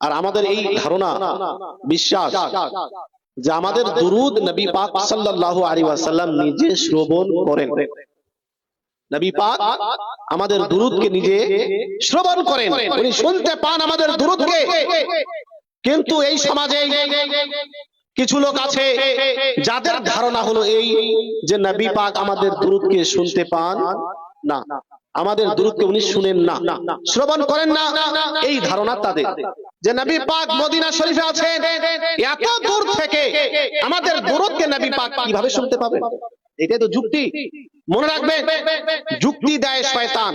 আর আমাদের এই ধারণা, বিশ্বাস যে আমাদের দুরুদ নবী পাক সাল্লাল্লাহু আলাইহি ওয়াসাল্লাম নিজে শ্রবণ করেন। নবী পাক আমাদের দুরুদকে নিজে শ্রবণ করেন। উনি শুনতে পান আমাদের দুরুদকে। কিন্তু এই সমাজে কিছু লোক আছে যাদের ধারণা হলো এই যে নবী পাক আমাদের দুরুদকে শুনতে পান না। আমাদের দুরুদকে উনি শুনেন না। শ্রবণ করেন না। এই ধারণা তাদের। যে নবী পাক মদিনা শরীফে আছেন এত দূর থেকে আমাদের দুরুদকে নবী পাক কীভাবে শুনতে পাবেন এটাই তো যুক্তি। মনে রাখবে যুক্তি দেয় শয়তান।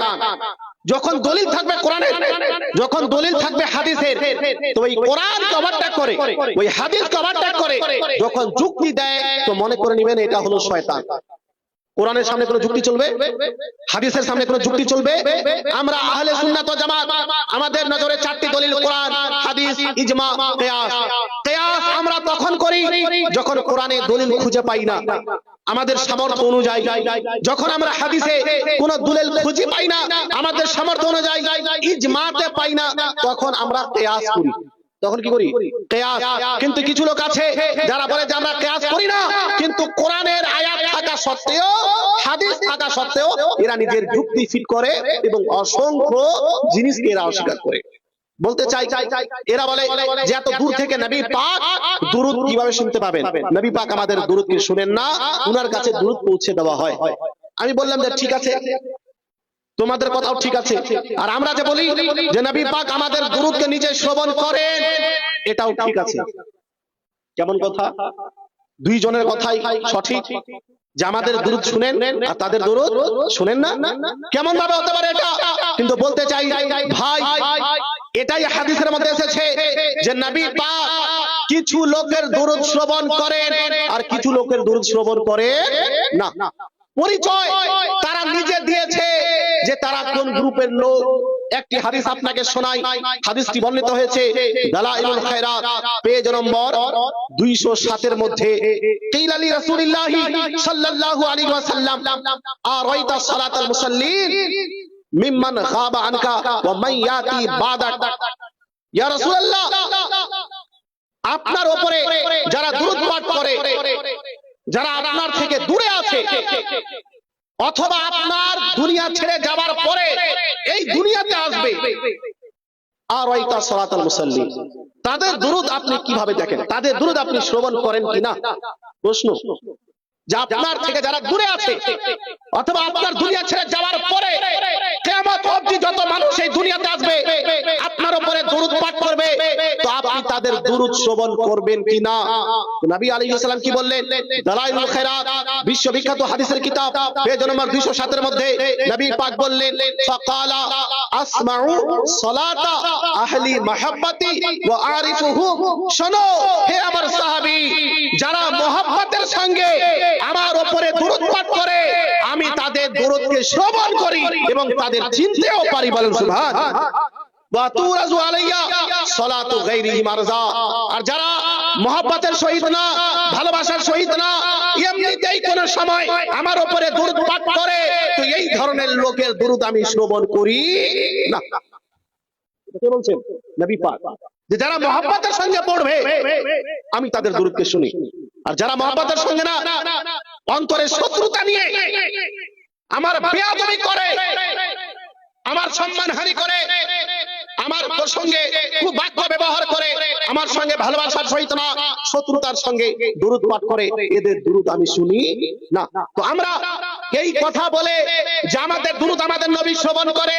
যখন দলিল থাকবে কোরআনের যখন দলিল থাকবে হাদিসের তো ওই কোরআন কভারট্যাগ করে ওই হাদিস কভারট্যাগ করে যখন যুক্তি দেয় তো মনে করে নেবেন এটা হলো শয়তান। কোরআনের সামনে কোনো যুক্তি চলবে? হাদিসের সামনে কোনো যুক্তি চলবে? আমরা আহলে সুন্নাত ওয়াল জামাত, আমাদের নজরে চারটি দলিল, কোরআন, হাদিস, ইজমা, কিয়াস। কিয়াস আমরা তখন করি যখন কোরআনে দলিল খুঁজে পাই না। আমাদের সামর্থ্য অনুযায়ী। যখন আমরা হাদিসে কোন দলিল খুঁজে পাই না, আমাদের সামর্থ্য অনুযায়ী ইজমাতে পাই না, তখন আমরা কিয়াস করি। তখন কি করি? কেয়াস। কিন্তু কিছু লোক আছে যারা বলে যে আমরা কেয়াস করি না, কিন্তু কোরআনের সত্ত্বেও, হাদিস থাকা সত্ত্বেও এরা নিজের যুক্তি ফিট করে এবং অসংখ্য জিনিসকে এরা অস্বীকার করে। বলতে চাই, এরা বলে যে এত দূর থেকে নবী পাক দুরুদ কীভাবে শুনতে পাবেন? নবী পাক আমাদের দুরুদকে শুনেন না, উনার কাছে দুরুদ পৌঁছে দেওয়া হয়। আমি বললাম যে ঠিক আছে, তোমাদের কথাও ঠিক আছে। আর আমরা যে বলি যে নবী পাক আমাদের দুরুদকে নিজে শ্রবণ করেন, এটাও ঠিক আছে। কেমন কথা? দুই জনের কথাই সঠিক যে আমাদের দুরুদ শুনেন আর তাদের দুরুদ শুনেন না? কেমন ভাবে হতে পারে এটা? কিন্তু বলতে চাই, ভাই, এটাই হাদিসের মধ্যে এসেছে যে নবী পাক কিছু লোকের দুরুদ শ্রবণ করেন আর কিছু লোকের দুরুদ শ্রবণ করে না। পরিচয় তারা নিজে দিয়েছে যে তারা কোন গ্রুপের লোক একটি হাদিস আপনাকে শোনাই। হাদিসটি বর্ণিত হয়েছে দালাইলুল খায়রাত পেজ নম্বর 207 এর মধ্যে। কিলালি রাসূলুল্লাহি সাল্লাল্লাহু আলাইহি ওয়াসাল্লাম আরাইতা সালাতাল মুসাল্লিন মিম্মান গাবা আনকা ওয়া মান ইয়াতি বাদাক। ইয়া রাসূলুল্লাহ আপনার উপরে যারা দুরূদ পাঠ করে যারা আপনার থেকে দূরে আছে অথবা আপনার দুনিয়া ছেড়ে যাবার পরে এই দুনিয়াতে আসবে। আর সালাতাল মুসাল্লি তাদের দুরুদ আপনি কীভাবে দেখেন? তাদের দুরুদ আপনি শ্রবণ করেন কিনা? প্রশ্ন। আপনার থেকে যারা দূরে আছে, অথবা আপনার দুনিয়া ছেড়ে যাওয়ার পরে কিয়ামত অবধি যত মানুষ এই দুনিয়াতে আসবে, আপনার উপরে দুরুদ পাঠ করবে দুরুদ শ্রবণ করবেন কিনা? নবী আলাইহিস সালাম কি বললেন? দালাইলুল খায়রাত, বিশ্ববিখ্যাত হাদিসের কিতাব। পেজ নম্বর 207 এর মধ্যে নবী পাক বললেন, ফাকালা আসমাউ সালাতা আহলি মাহাব্বতি ওয়া আরিফুহু। শোনো, হে আমার সাহাবী, যারা মহব্বতের সঙ্গে আমার উপরে দুরূদ পাঠ করে, আমি তাদের দুরূদকে শ্রবণ করি এবং তাদের চিনতেও পারি বলেন সুবহান যারা মহব্বতের না, ভালোবাসার না আমার উপরে লোকের যারা সঙ্গে পড়বে, আমি তাদের দুরূদকে শুনি। আর যারা মহব্বতের সঙ্গে না অন্তরে শত্রুতা নিয়ে আমার বেয়াদবি করে, আমার সম্মান হানি করে আমার প্রসঙ্গে খুব বাক্য ব্যবহার করে, আমার সঙ্গে ভালোবাসার সহিত না, শত্রুতার সঙ্গে দুরুদ পাঠ করে, এদের দুরুদ আমি শুনি না। তো আমরা এই কথা বলে যে আমাদের দুরুদ আমাদের নবী শ্রবণ করে,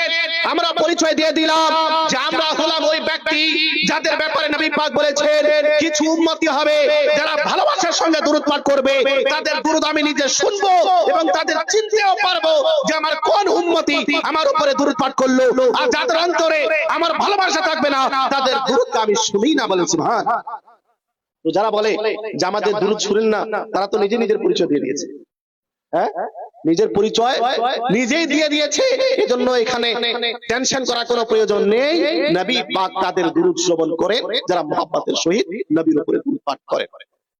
আমরা পরিচয় দিয়ে দিলাম যে আমরা হলাম ওই ব্যক্তি যাদের ব্যাপারে নবী পাক বলেছেন, কিছু উন্নতি হবে, যারা ভালোবাসার সঙ্গে দুরুদ পাঠ করবে, তাদের দুরুদ আমি নিজে শুনব এবং তাদের চিনতেও পারব যে আমার কোন উন্নতি আমার উপরে দুরুদ পাঠ করল। আর যাদের অন্তরে আমার ভালোবাসা থাকবে না, তাদের দুরুদ আমি শুনি না বলেছি তো যারা বলে যে আমাদের দুরুদ শুনেন না, তারা তো নিজে নিজের পরিচয় দিয়ে দিয়েছে। হ্যাঁ? নিজের পরিচয় নিজেই দিয়ে দিয়েছে। এজন্য এখানে টেনশন করার কোনো প্রয়োজন নেই। নবী পাক তাদের দুরুদ শ্রবণ করে যারা মহাব্বতের সহিত নবীর উপরে দুরুদ পাঠ করে